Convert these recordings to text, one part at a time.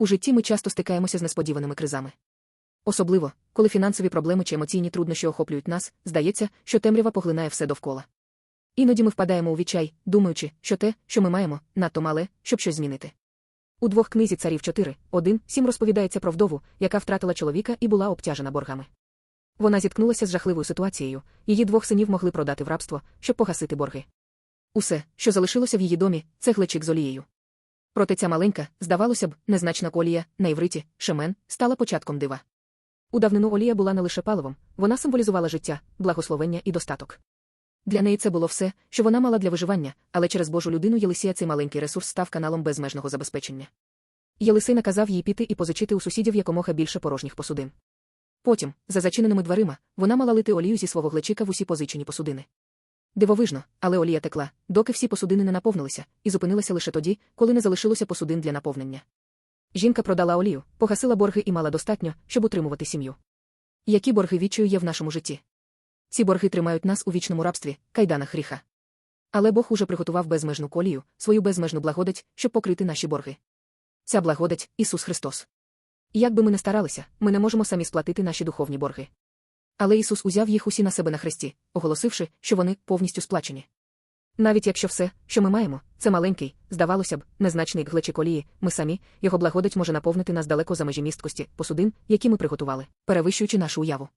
У житті ми часто стикаємося з несподіваними кризами. Особливо, коли фінансові проблеми чи емоційні труднощі охоплюють нас, здається, що темрява поглинає все довкола. Іноді ми впадаємо у відчай, думаючи, що те, що ми маємо, надто мале, щоб щось змінити. У двох книзі царів 4, 1, 7 розповідається про вдову, яка втратила чоловіка і була обтяжена боргами. Вона зіткнулася з жахливою ситуацією, її двох синів могли продати в рабство, щоб погасити борги. Усе, що залишилося в її домі, це глечик з олією. Проте ця маленька, здавалося б, незначна колія, на івриті, шемен, стала початком дива. У давнину олія була не лише паливом, вона символізувала життя, благословення і достаток. Для неї це було все, що вона мала для виживання, але через Божу людину Єлисія цей маленький ресурс став каналом безмежного забезпечення. Єлисей наказав їй піти і позичити у сусідів якомога більше порожніх посудин. Потім, за зачиненими дверима, вона мала лити олію зі свого глечика в усі позичені посудини. Дивовижно, але олія текла, доки всі посудини не наповнилися, і зупинилася лише тоді, коли не залишилося посудин для наповнення. Жінка продала олію, погасила борги і мала достатньо, щоб утримувати сім'ю. Які борги відчаю є в нашому житті? Ці борги тримають нас у вічному рабстві, кайданах гріха. Але Бог уже приготував безмежну колію, свою безмежну благодать, щоб покрити наші борги. Ця благодать Ісус Христос. Як би ми не старалися, ми не можемо самі сплатити наші духовні борги. Але Ісус узяв їх усі на себе на хресті, оголосивши, що вони повністю сплачені. Навіть якщо все, що ми маємо, це маленький, здавалося б, незначний глечик олії, ми самі, його благодать може наповнити нас далеко за межі місткості, посудин, які ми приготували, перевищуючи нашу уяву.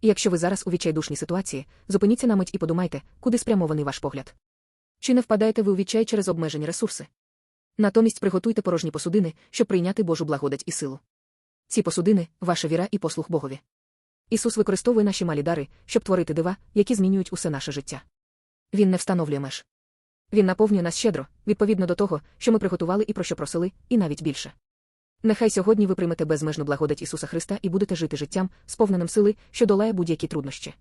І якщо ви зараз у відчайдушній ситуації, зупиніться на мить і подумайте, куди спрямований ваш погляд. Чи не впадаєте ви у відчай через обмежені ресурси? Натомість приготуйте порожні посудини, щоб прийняти Божу благодать і силу. Ці посудини ваша віра і послух Богові. Ісус використовує наші малі дари, щоб творити дива, які змінюють усе наше життя. Він не встановлює меж. Він наповнює нас щедро, відповідно до того, що ми приготували і про що просили, і навіть більше. Нехай сьогодні ви приймете безмежну благодать Ісуса Христа і будете жити життям, сповненим сили, що долає будь-які труднощі.